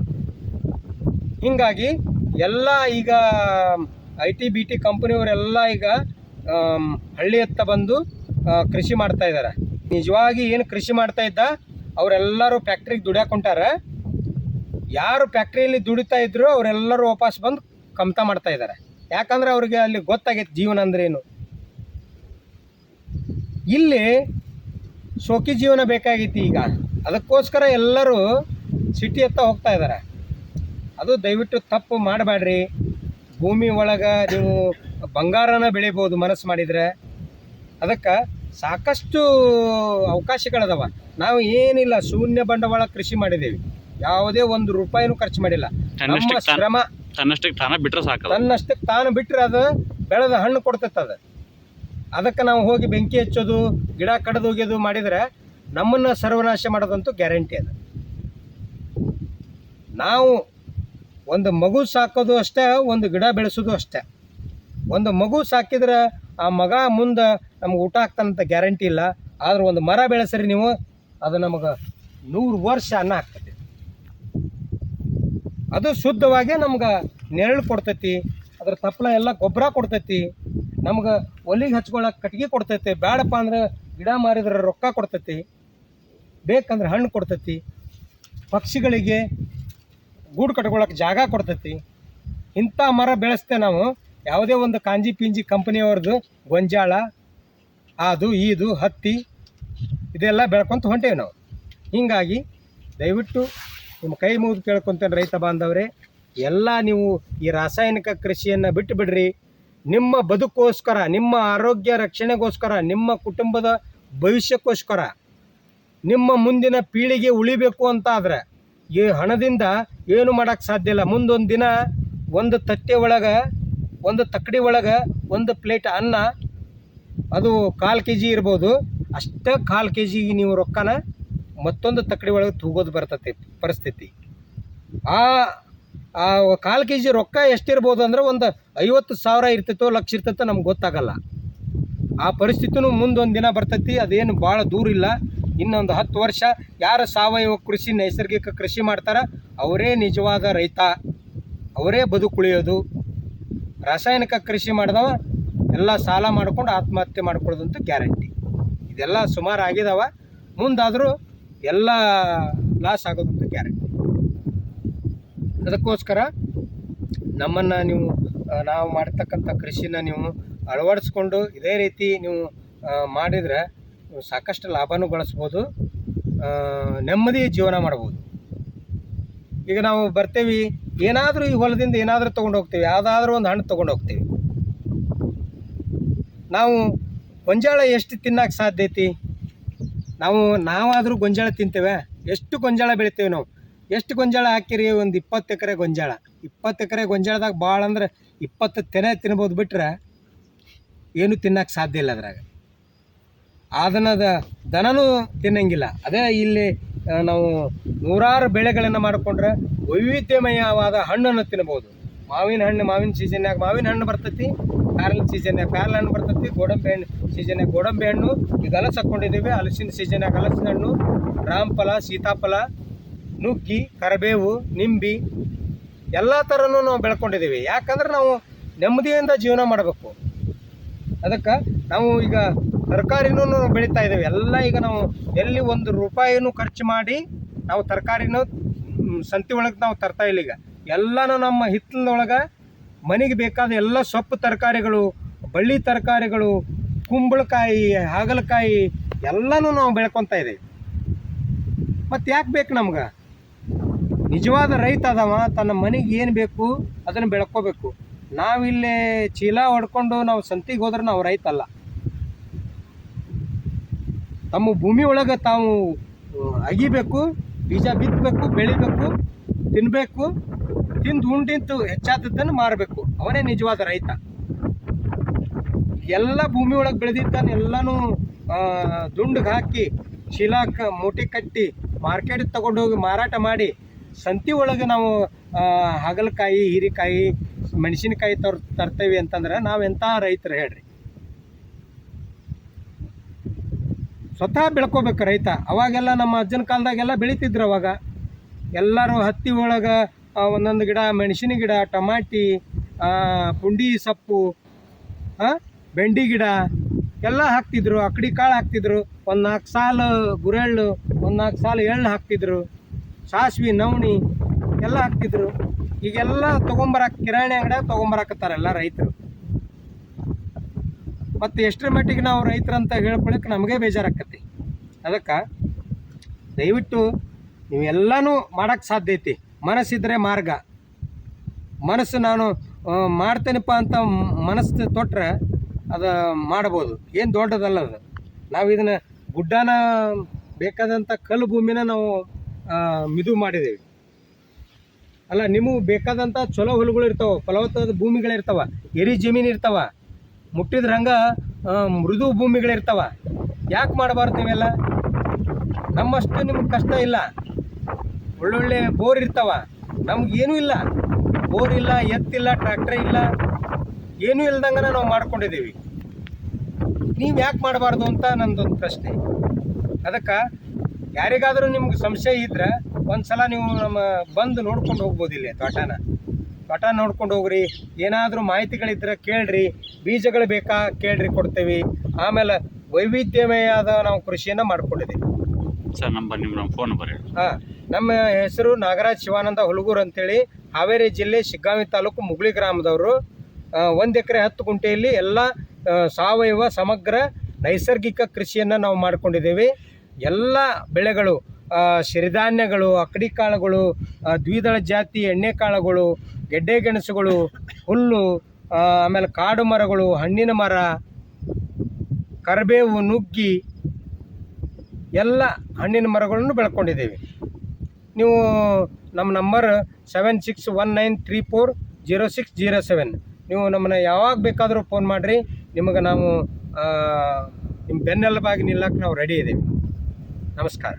Speaker 1: ಹೀಗಾಗಿ ಎಲ್ಲ ಈಗ ಐ ಟಿ, ಬಿ ಟಿ ಕಂಪ್ನಿಯವರೆಲ್ಲ ಈಗ ಹಳ್ಳಿ ಹತ್ತ ಬಂದು ಕೃಷಿ ಮಾಡ್ತಾ ಇದ್ದಾರೆ ನಿಜವಾಗಿ ಏನು ಕೃಷಿ ಮಾಡ್ತಾ ಇದ್ದ, ಅವರೆಲ್ಲರೂ ಫ್ಯಾಕ್ಟ್ರಿಗೆ ದುಡಿಯಾಕೊಂಟಾರ ಯಾರು ಫ್ಯಾಕ್ಟ್ರಿಯಲ್ಲಿ ದುಡಿತಾ ಇದ್ರು, ಅವರೆಲ್ಲರೂ ವಾಪಸ್ ಬಂದು ಕಮತ ಮಾಡ್ತಾ ಇದ್ದಾರೆ ಯಾಕಂದ್ರೆ ಅವ್ರಿಗೆ ಅಲ್ಲಿ ಗೊತ್ತಾಗೈತೆ ಜೀವನ ಅಂದ್ರೇನು ಇಲ್ಲಿ ಶೋಕಿ ಜೀವನ ಬೇಕಾಗಿತ್ತು ಈಗ. ಅದಕ್ಕೋಸ್ಕರ ಎಲ್ಲರೂ ಸಿಟಿ ಹತ್ತ ಹೋಗ್ತಾ ಇದ್ದಾರೆ. ಅದು ದಯವಿಟ್ಟು ತಪ್ಪು ಮಾಡಬೇಡ್ರಿ. ಭೂಮಿ ಒಳಗೆ ನೀವು ಬಂಗಾರನ ಬೆಳಿಬೋದು ಮನಸ್ಸು ಮಾಡಿದರೆ. ಅದಕ್ಕೆ ಸಾಕಷ್ಟು ಅವಕಾಶಗಳದಾವ. ನಾವು ಏನಿಲ್ಲ ಶೂನ್ಯ ಬಂಡವಾಳ ಕೃಷಿ ಮಾಡಿದ್ದೀವಿ. ಯಾವುದೇ ಒಂದು ರೂಪಾಯಿನೂ ಖರ್ಚು ಮಾಡಿಲ್ಲ. ನಮ್ಮ ಶ್ರಮ
Speaker 2: ತನ್ನಷ್ಟಕ್ಕೆ ತಾನ ಬಿಟ್ರೆ ಸಾಕಲ್ಲ.
Speaker 1: ತನ್ನಷ್ಟಕ್ಕೆ ತಾನು ಬಿಟ್ಟರೆ ಅದು ಬೆಳೆದ ಹಣ್ಣು ಕೊಡ್ತೈತೆ ಅದು. ಅದಕ್ಕೆ ನಾವು ಹೋಗಿ ಬೆಂಕಿ ಹಚ್ಚೋದು, ಗಿಡ ಕಡ್ದು ಹೋಗ್ಯೋದು ಮಾಡಿದರೆ ನಮ್ಮನ್ನು ಸರ್ವನಾಶ ಮಾಡೋದಂತೂ ಗ್ಯಾರಂಟಿ ಅದ. ನಾವು ಒಂದು ಮಗು ಸಾಕೋದು ಅಷ್ಟೇ, ಒಂದು ಗಿಡ ಬೆಳೆಸೋದು ಅಷ್ಟೇ. ಒಂದು ಮಗು ಸಾಕಿದ್ರೆ ಆ ಮಗ ಮುಂದೆ ನಮ್ಗೆ ಊಟ ಆಗ್ತಾನಂತ ಗ್ಯಾರಂಟಿ ಇಲ್ಲ. ಆದ್ರೆ ಒಂದು ಮರ ಬೆಳೆಸ್ರಿ ನೀವು, ಅದು ನಮಗೆ ನೂರು ವರ್ಷ ಅನ್ನ ಆಗ್ತೈತಿ ಅದು ಶುದ್ಧವಾಗಿ ನಮ್ಗೆ ನೆರಳು ಕೊಡ್ತೈತಿ, ಅದ್ರ ತಪ್ಪಲ ಎಲ್ಲ ಗೊಬ್ಬರ ಕೊಡ್ತೈತಿ. ನಮ್ಗೆ ಒಲಿಗೆ ಹಚ್ಕೊಳಕ್ಕೆ ಕಟ್ಗೆ ಕೊಡ್ತೈತಿ ಬೇಡಪ್ಪ ಅಂದ್ರೆ ಗಿಡ ಮಾರಿದ್ರೆ ರೊಕ್ಕ ಕೊಡ್ತೈತಿ, ಬೇಕಂದ್ರೆ ಹಣ್ಣು ಕೊಡ್ತೈತಿ, ಪಕ್ಷಿಗಳಿಗೆ ಗೂಡು ಕಟ್ಕೊಳಕ್ಕೆ ಜಾಗ ಕೊಡ್ತೈತಿ. ಇಂಥ ಮರ ಬೆಳೆಸ್ತೇವೆ ನಾವು. ಯಾವುದೇ ಒಂದು ಕಾಂಜಿ ಪಿಂಜಿ ಕಂಪ್ನಿಯವ್ರದ್ದು ಗೊಂಜಾಳ ಅದು ಈದು, ಹತ್ತಿ, ಇದೆಲ್ಲ ಬೆಳ್ಕೊಂತ ಹೊಂಟೇವೆ ನಾವು. ಹೀಗಾಗಿ ದಯವಿಟ್ಟು ನಿಮ್ಮ ಕೈ ಮುಗಿದು ಕೇಳ್ಕೊತೇನೆ ರೈತ ಬಾಂಧವರೇ, ಎಲ್ಲ ನೀವು ಈ ರಾಸಾಯನಿಕ ಕೃಷಿಯನ್ನು ಬಿಟ್ಟು ಬಿಡ್ರಿ ನಿಮ್ಮ ಬದುಕೋಸ್ಕರ, ನಿಮ್ಮ ಆರೋಗ್ಯ ರಕ್ಷಣೆಗೋಸ್ಕರ, ನಿಮ್ಮ ಕುಟುಂಬದ ಭವಿಷ್ಯಕ್ಕೋಸ್ಕರ, ನಿಮ್ಮ ಮುಂದಿನ ಪೀಳಿಗೆ ಉಳಿಬೇಕು ಅಂತ ಆದರೆ ಈ ಹಣದಿಂದ ಏನು ಮಾಡೋಕ್ಕೆ ಸಾಧ್ಯ ಇಲ್ಲ. ಮುಂದೊಂದು ದಿನ ಒಂದು ತಟ್ಟೆ ಒಳಗೆ, ಒಂದು ತಕ್ಕಡಿ ಒಳಗೆ ಒಂದು ಪ್ಲೇಟ್ ಅನ್ನ, ಅದು ಕಾಲು ಕೆ ಜಿ ಇರ್ಬೋದು. ಅಷ್ಟೇ ಕಾಲು ಕೆ ಜಿಗೆ ನೀವು ರೊಕ್ಕನ ಮತ್ತೊಂದು ತಕ್ಕಡಿ ಒಳಗೆ ತೂಗೋದು ಬರ್ತೈತಿ, ಪರಿಸ್ಥಿತಿ. ಆ ಆ ಕಾಲು ಕೆ ಜಿ ರೊಕ್ಕ ಎಷ್ಟಿರ್ಬೋದು ಅಂದ್ರೆ ಒಂದು ಐವತ್ತು ಸಾವಿರ ಇರ್ತೈತೋ, ಲಕ್ಷ ಇರ್ತೈತೋ ನಮ್ಗೆ ಗೊತ್ತಾಗಲ್ಲ. ಆ ಪರಿಸ್ಥಿತಿನೂ ಮುಂದೊಂದು ದಿನ ಬರ್ತೈತಿ, ಅದೇನು ಭಾಳ ದೂರ ಇಲ್ಲ. ಇನ್ನೊಂದು ಹತ್ತು ವರ್ಷ ಯಾರು ಸಾವಯವ ಕೃಷಿ, ನೈಸರ್ಗಿಕ ಕೃಷಿ ಮಾಡ್ತಾರ, ಅವರೇ ನಿಜವಾದ ರೈತ. ಅವರೇ ಬದುಕುಳಿಯೋದು. ರಾಸಾಯನಿಕ ಕೃಷಿ ಮಾಡಿದವ, ಎಲ್ಲ ಸಾಲ ಮಾಡ್ಕೊಂಡು ಆತ್ಮಹತ್ಯೆ ಮಾಡ್ಕೊಳ್ಳೋದಂತ ಗ್ಯಾರಂಟಿ. ಇದೆಲ್ಲ ಸುಮಾರು ಆಗಿದಾವ. ಮುಂದಾದರೂ ಎಲ್ಲ ಲಾಸ್ ಆಗೋದಂತ ಗ್ಯಾರಂಟಿ. ಅದಕ್ಕೋಸ್ಕರ ನಮ್ಮನ್ನು ನೀವು ನಾವು ಮಾಡ್ತಕ್ಕಂಥ ಕೃಷಿನ ನೀವು ಅಳವಡಿಸ್ಕೊಂಡು ಇದೇ ರೀತಿ ನೀವು ಮಾಡಿದರೆ ಸಾಕಷ್ಟು ಲಾಭನೂ ಗಳಿಸ್ಬೋದು ನೆಮ್ಮದಿ ಜೀವನ ಮಾಡ್ಬೋದು. ಈಗ ನಾವು ಬರ್ತೇವೆ, ಏನಾದರೂ ಈ ಹೊಲದಿಂದ ಏನಾದರೂ ತೊಗೊಂಡು ಹೋಗ್ತೀವಿ, ಯಾವುದಾದ್ರೂ ಒಂದು ಹಣ್ಣು ತೊಗೊಂಡು ಹೋಗ್ತೀವಿ. ನಾವು ಗೊಂಜಾಳ ಎಷ್ಟು ತಿನ್ನಕ್ಕೆ ಸಾಧ್ಯ ಐತಿ? ನಾವು ನಾವಾದರೂ ಗೊಂಜಾಳ ತಿಂತೇವೆ, ಎಷ್ಟು ಗೊಂಜಾಳ ಬೆಳಿತೇವೆ ನಾವು? ಎಷ್ಟು ಗೊಂಜಾಳ ಹಾಕಿರಿ? ಒಂದು ಇಪ್ಪತ್ತು ಎಕರೆ ಗೊಂಜಾಳ. ಇಪ್ಪತ್ತು ಎಕರೆ ಗೊಂಜಾಳದಾಗ ಭಾಳ ಅಂದ್ರೆ ಇಪ್ಪತ್ತು ತೆನೆ ತಿನ್ಬೋದು ಬಿಟ್ರೆ ಏನು ತಿನ್ನಕ್ಕೆ ಸಾಧ್ಯ ಇಲ್ಲ ಅದ್ರಾಗ. ಅದನ್ನದ ದನನೂ ತಿನ್ನಂಗಿಲ್ಲ. ಅದೇ ಇಲ್ಲಿ ನಾವು ನೂರಾರು ಬೆಳೆಗಳನ್ನು ಮಾಡಿಕೊಂಡ್ರೆ ವೈವಿಧ್ಯಮಯವಾದ ಹಣ್ಣನ್ನು ತಿನ್ಬೋದು. ಮಾವಿನ ಹಣ್ಣು ಮಾವಿನ ಸೀಸನ್ಯಾಗ ಮಾವಿನ ಹಣ್ಣು ಬರ್ತೈತಿ ಪ್ಯಾರಲ್ ಸೀಸನ್ಯಾಗ ಪ್ಯಾರಲ್ ಹಣ್ಣು ಬರ್ತೈತಿ, ಗೋಡಂಬಿ ಹಣ್ಣು ಸೀಸನ್ಯಾಗ ಗೋಡಂಬಿ ಹಣ್ಣು, ಈಗ ಹಲಸು ಹಾಕ್ಕೊಂಡಿದ್ದೀವಿ ಹಲಸಿನ ಸೀಸನ್ಯಾಗ ಹಲಸಿನ ಹಣ್ಣು, ರಾಮಫಲ, ಸೀತಾಫಲ ನುಗ್ಗಿ, ಕರಿಬೇವು, ನಿಂಬಿ ಎಲ್ಲ ಥರನೂ ನಾವು ಬೆಳ್ಕೊಂಡಿದ್ದೀವಿ. ಯಾಕಂದ್ರೆ ನಾವು ನೆಮ್ಮದಿಯಿಂದ ಜೀವನ ಮಾಡಬೇಕು. ಅದಕ್ಕೆ ನಾವು ಈಗ ತರಕಾರಿನೂ ಬೆಳೀತಾ ಇದ್ದೀವಿ. ಎಲ್ಲ ಈಗ ನಾವು ಎಲ್ಲಿ ಒಂದು ರೂಪಾಯಿನೂ ಖರ್ಚು ಮಾಡಿ ನಾವು ತರಕಾರಿನೂ ಸಂತಿ ಒಳಗೆ ನಾವು ತರ್ತಾ ಇಲ್ಲ ಈಗ. ಎಲ್ಲನೂ ನಮ್ಮ ಹಿತ್ತಲದೊಳಗೆ ಮನೆಗೆ ಬೇಕಾದ ಎಲ್ಲ ಸೊಪ್ಪು ತರಕಾರಿಗಳು, ಬಳ್ಳಿ ತರಕಾರಿಗಳು, ಕುಂಬಳಕಾಯಿ, ಹಾಗಲಕಾಯಿ ಎಲ್ಲನೂ ನಾವು ಬೆಳ್ಕೊತಾ ಇದ್ದೀವಿ ಮತ್ತು ಯಾಕೆ ಬೇಕು ನಮ್ಗೆ? ನಿಜವಾದ ರೈತ ಅದಾವ, ತನ್ನ ಮನೆಗೆ ಏನು ಬೇಕು ಅದನ್ನು ಬೆಳ್ಕೋಬೇಕು. ನಾವಿಲ್ಲೇ ಚೀಲ ಹೊಡ್ಕೊಂಡು ನಾವು ಸಂತಿಗೆ ಹೋದ್ರೆ ನಾವು ರೈತ ಅಲ್ಲ ತಮ್ಮ ಭೂಮಿ ಒಳಗೆ ತಾವು ಅಗಿಬೇಕು, ಬೀಜ ಬಿತ್ತಬೇಕು ಬೆಳಿಬೇಕು ತಿನ್ನಬೇಕು ತಿಂದು ಉಂಡಿಂತು ಹೆಚ್ಚಾದದ್ದನ್ನು ಮಾರಬೇಕು. ಅವನೇ ನಿಜವಾದ ರೈತ. ಎಲ್ಲ ಭೂಮಿ ಒಳಗೆ ಬೆಳೆದಿದ್ದಾನೆ ಎಲ್ಲನೂ ದುಂಡಿಗೆ ಹಾಕಿ ಚೀಲಾಕ ಮೂಟೆ ಕಟ್ಟಿ, ಮಾರ್ಕೆಟಿಗೆ ತಗೊಂಡೋಗಿ ಮಾರಾಟ ಮಾಡಿ ಸಂತಿ ಒಳಗೆ ನಾವು ಹಾಗಲಕಾಯಿ, ಹೀರೆಕಾಯಿ, ಮೆಣಸಿನಕಾಯಿ ತರ್, ತರ್ತೇವೆ ಅಂತಂದ್ರೆ ನಾವೆಂಥ ರೈತರು ಹೇಳ್ರಿ? ಸ್ವತಃ ಬೆಳ್ಕೋಬೇಕು ರೈತ. ಅವಾಗೆಲ್ಲ ನಮ್ಮ ಅಜ್ಜನ ಕಾಲದಾಗೆಲ್ಲ ಬೆಳಿತಿದ್ರು ಅವಾಗ. ಎಲ್ಲರೂ ಹತ್ತಿ ಒಳಗೆ ಒಂದೊಂದು ಗಿಡ, ಮೆಣಸಿನ ಗಿಡ, ಟಮಾಟಿ ಪುಂಡಿ ಸೊಪ್ಪು ಬೆಂಡಿ ಗಿಡ ಎಲ್ಲ ಹಾಕ್ತಿದ್ರು. ಅಕ್ಕಡಿ ಕಾಳು ಹಾಕ್ತಿದ್ರು. ಒಂದು ನಾಲ್ಕು ಸಾಲು ಗುರೆಳ್ಳು, ಒಂದು ನಾಲ್ಕು ಸಾಲು ಎಳ್ಳು ಹಾಕ್ತಿದ್ರು. ಸಾಸ್ವಿ, ನವಣಿ ಎಲ್ಲ ಹಾಕ್ತಿದ್ರು. ಈಗೆಲ್ಲ ತೊಗೊಂಬರಕ್ಕೆ ಕಿರಾಣಿ ಅಂಗಡಿಯಾಗ ತೊಗೊಂಬರಕತ್ತಾರ ಎಲ್ಲ ರೈತರು. ಮತ್ತು ಎಷ್ಟರ ಮಟ್ಟಿಗೆ ನಾವು ರೈತರಂತ ಹೇಳ್ಕೊಳಕ್ಕೆ ನಮಗೆ ಬೇಜಾರಾಕತಿ ಅದಕ್ಕೆ ದಯವಿಟ್ಟು ನೀವೆಲ್ಲನೂ ಮಾಡೋಕ್ಕೆ ಸಾಧ್ಯ ಐತಿ. ಮನಸ್ಸಿದ್ರೆ ಮಾರ್ಗ. ಮನಸ್ಸು ನಾನು ಮಾಡ್ತೇನಪ್ಪ ಅಂತ ಮನಸ್ಸು ತೊಟ್ರೆ ಅದು ಮಾಡ್ಬೋದು. ಏನು ದೊಡ್ಡದಲ್ಲ ಅದು. ನಾವು ಇದನ್ನು ಗುಡ್ಡನ ಬೇಕಾದಂಥ ಕಲ್ಲು ಭೂಮಿನ ನಾವು ಮಿದು ಮಾಡಿದ್ದೇವೆ. ಅಲ್ಲ, ನಿಮಗೆ ಬೇಕಾದಂಥ ಚಲೋ ಹೊಲಗಳು ಇರ್ತಾವೆ, ಫಲವತ್ತಾದ ಭೂಮಿಗಳಿರ್ತಾವೆ, ಎರಿ ಜಮೀನು ಇರ್ತಾವೆ ಮುಟ್ಟಿದ್ರ ಹಂಗೆ ಮೃದು ಭೂಮಿಗಳಿರ್ತಾವೆ. ಯಾಕೆ ಮಾಡಬಾರ್ದು ನೀವೆಲ್ಲ? ನಮ್ಮಷ್ಟು ನಿಮ್ಗೆ ಕಷ್ಟ ಇಲ್ಲ. ಒಳ್ಳೊಳ್ಳೆ ಬೋರ್ ಇರ್ತಾವ. ನಮ್ಗೆ ಏನೂ ಇಲ್ಲ. ಬೋರ್ ಇಲ್ಲ ಎತ್ತಿಲ್ಲ ಟ್ರ್ಯಾಕ್ಟ್ರ್ ಇಲ್ಲ. ಏನೂ ಇಲ್ದಂಗೆ ನಾವು ಮಾಡ್ಕೊಂಡಿದ್ದೀವಿ. ನೀವು ಯಾಕೆ ಮಾಡಬಾರ್ದು ಅಂತ ನಂದೊಂದು ಪ್ರಶ್ನೆ. ಅದಕ್ಕೆ ಯಾರಿಗಾದರೂ ನಿಮ್ಗೆ ಸಂಶಯ ಇದ್ರೆ ಒಂದ್ಸಲ ನೀವು ನಮ್ಮ ಬಂದು ನೋಡ್ಕೊಂಡು ಹೋಗ್ಬೋದು ಇಲ್ಲಿ ತೋಟನ. ತೋಟ ನೋಡ್ಕೊಂಡು ಹೋಗ್ರಿ. ಏನಾದರೂ ಮಾಹಿತಿಗಳಿದ್ರೆ ಕೇಳ್ರಿ. ಬೀಜಗಳು ಬೇಕಾ ಕೇಳ್ರಿ ಕೊಡ್ತೇವೆ. ಆಮೇಲೆ ವೈವಿಧ್ಯಮಯಾದ ನಾವು ಕೃಷಿಯನ್ನು ಮಾಡ್ಕೊಂಡಿದ್ದೀವಿ.
Speaker 2: ಸರ್ ನಂಬರ್ ನಿಮ್ಮ ಫೋನ್ ನಂಬರ್
Speaker 1: ಹಾಂ ನಮ್ಮ ಹೆಸರು ನಾಗರಾಜ್ ಶಿವಾನಂದ ಹುಲಗೂರು ಅಂತೇಳಿ. ಹಾವೇರಿ ಜಿಲ್ಲೆ ಶಿಗ್ಗಾಂವಿ ತಾಲೂಕು ಮುಗುಳಿ ಗ್ರಾಮದವರು. ಒಂದು ಎಕರೆ ಹತ್ತು ಗುಂಟೆಯಲ್ಲಿ ಎಲ್ಲ ಸಾವಯವ ಸಮಗ್ರ ನೈಸರ್ಗಿಕ ಕೃಷಿಯನ್ನು ನಾವು ಮಾಡ್ಕೊಂಡಿದ್ದೇವೆ. ಎಲ್ಲ ಬೆಳೆಗಳು ಸಿರಿಧಾನ್ಯಗಳು ಅಕ್ಕಡಿ ಕಾಳುಗಳು ದ್ವಿದಳ ಜಾತಿ ಎಣ್ಣೆಕಾಳುಗಳು ಗೆಡ್ಡೆ ಗೆಣಸುಗಳು, ಹುಲ್ಲು ಆಮೇಲೆ ಕಾಡು ಮರಗಳು, ಹಣ್ಣಿನ ಮರ, ಕರಿಬೇವು, ನುಗ್ಗಿ, ಎಲ್ಲ ಹಣ್ಣಿನ ಮರಗಳನ್ನು ಬೆಳ್ಕೊಂಡಿದ್ದೀವಿ. ನೀವು ನಮ್ಮ number seven six one nine three four zero six zero seven. ನೀವು ನಮ್ಮನ್ನು ಯಾವಾಗ ಬೇಕಾದರೂ ಫೋನ್ ಮಾಡಿರಿ, ನಿಮಗೆ ನಾವು ನಿಮ್ಮ ನಿಮ್ಮ ಬೆನ್ನೆಲುಬಾಗಿ ನಿಲ್ಲಕ್ಕೆ ನಾವು ರೆಡಿ ಇದ್ದೀವಿ ನಮಸ್ಕಾರ